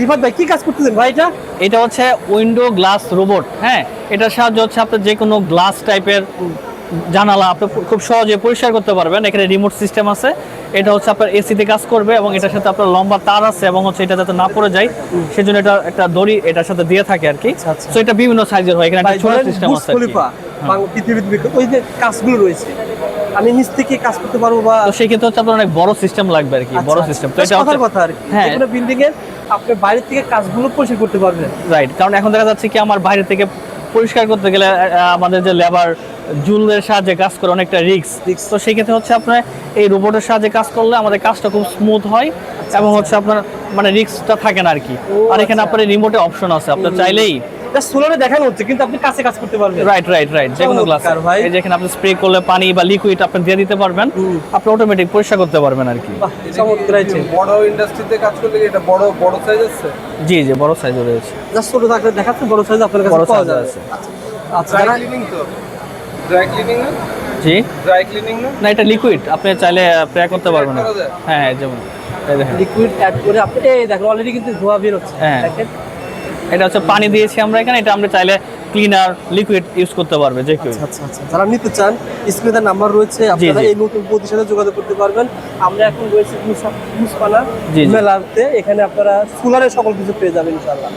রিফাত ভাই কি কাজ করতেছেন ভাই এটা? এটা হচ্ছে উইন্ডো গ্লাস রোবট হ্যাঁ? এটার সাহায্যে হচ্ছে আপনি যে কোনো গ্লাস টাইপের জানালা আপনি খুব সহজে পরিষ্কার করতে পারবেন। এখানে রিমোট সিস্টেম আছে। এটা হচ্ছে আপনার এসিতে কাজ করবে এবং এটার সাথে আপনার লম্বা তার আছে এবং হচ্ছে এটা যাতে না পড়ে যায় সেজন্য এটা একটা দড়ি এটার সাথে দিয়ে থাকে আর কি। আচ্ছা, আচ্ছা। তো এটা বিভিন্ন সাইজের হয়। এখানে একটা ছোট সিস্টেম আছে হ্যাঁ। ওই যে কাজগুলো রয়েছে আমি নিচ থেকে কাজ করতে পারব বা তো সেই ক্ষেত্রে হচ্ছে আপনার অনেক বড় সিস্টেম লাগবে আর কি বড় আচ্ছা, সিস্টেম তো এটা কথা আর কি। হ্যাঁ। বিল্ডিং এর আপনি বাইরে থেকে কাজগুলো পরিষ্কার করতে পারবেন। রাইট কারণ এখন দেখা যাচ্ছে কি আমার বাইরে থেকে পরিষ্কার করতে গেলে আমাদের যে লেবার জুলের সাহায্যে কাজ করে অনেকটা রিক্স রিক্স তো সেক্ষেত্রে হচ্ছে আপনার এই রোবটের সাহায্যে কাজ করলে আমাদের কাজটা খুব স্মুথ হয় এবং হচ্ছে আপনার মানে রিক্সটা থাকে না আর কি। আর এখানে আচ্ছা। আপনার রিমোটে অপশন আছে। আপনার চাইলেই জাস্ট সোলারে দেখানো হচ্ছে কিন্তু আপনি কাছে কাজ করতে পারবেন রাইট রাইট রাইট যে কোনো গ্লাস ভাই। এই যে আপনি স্প্রে করলে পানি বা লিকুইড আপনি দিয়ে দিতে পারবেন আপনি অটোমেটিক পরিষ্কার করতে পারবেন আর কি। চমৎকার আছে বড় ইন্ডাস্ট্রিতে কাজ করলে এটা বড় বড় সাইজ আছে জি জি বড় সাইজ রয়েছে। জাস্ট ছোট থাকলে দেখাচ্ছেন বড় সাইজ আপনার কাছে বড় পাওয়া আছে। আচ্ছা ড্রাই ক্লিনিং তো? ড্রাই ক্লিনিং না? জি? ড্রাই ক্লিনিং না? না এটা লিকুইড আপনি চাইলে করতে পারবেন হ্যাঁ যেমন লিকুইড অ্যাড করে আপনি দেখেন অলরেডি কিন্তু ধোয়া বের হচ্ছে। হ্যাঁ। এটা হচ্ছে পানি দিয়েছি আমরা এখানে এটা আমরা চাইলে ক্লিনার লিকুইড ইউজ করতে পারবে যে কেউ। আচ্ছা আচ্ছা যারা নিতে চান স্ক্রিনে নাম্বার রয়েছে আপনারা এই নতুন প্রতিষ্ঠানে যোগাযোগ করতে পারবেন। আমরা এখন রয়েছে মুসপালা। মেলাতে এখানে আপনারা সোলারের সকল কিছু পেয়ে যাবেন ইনশাআল্লাহ।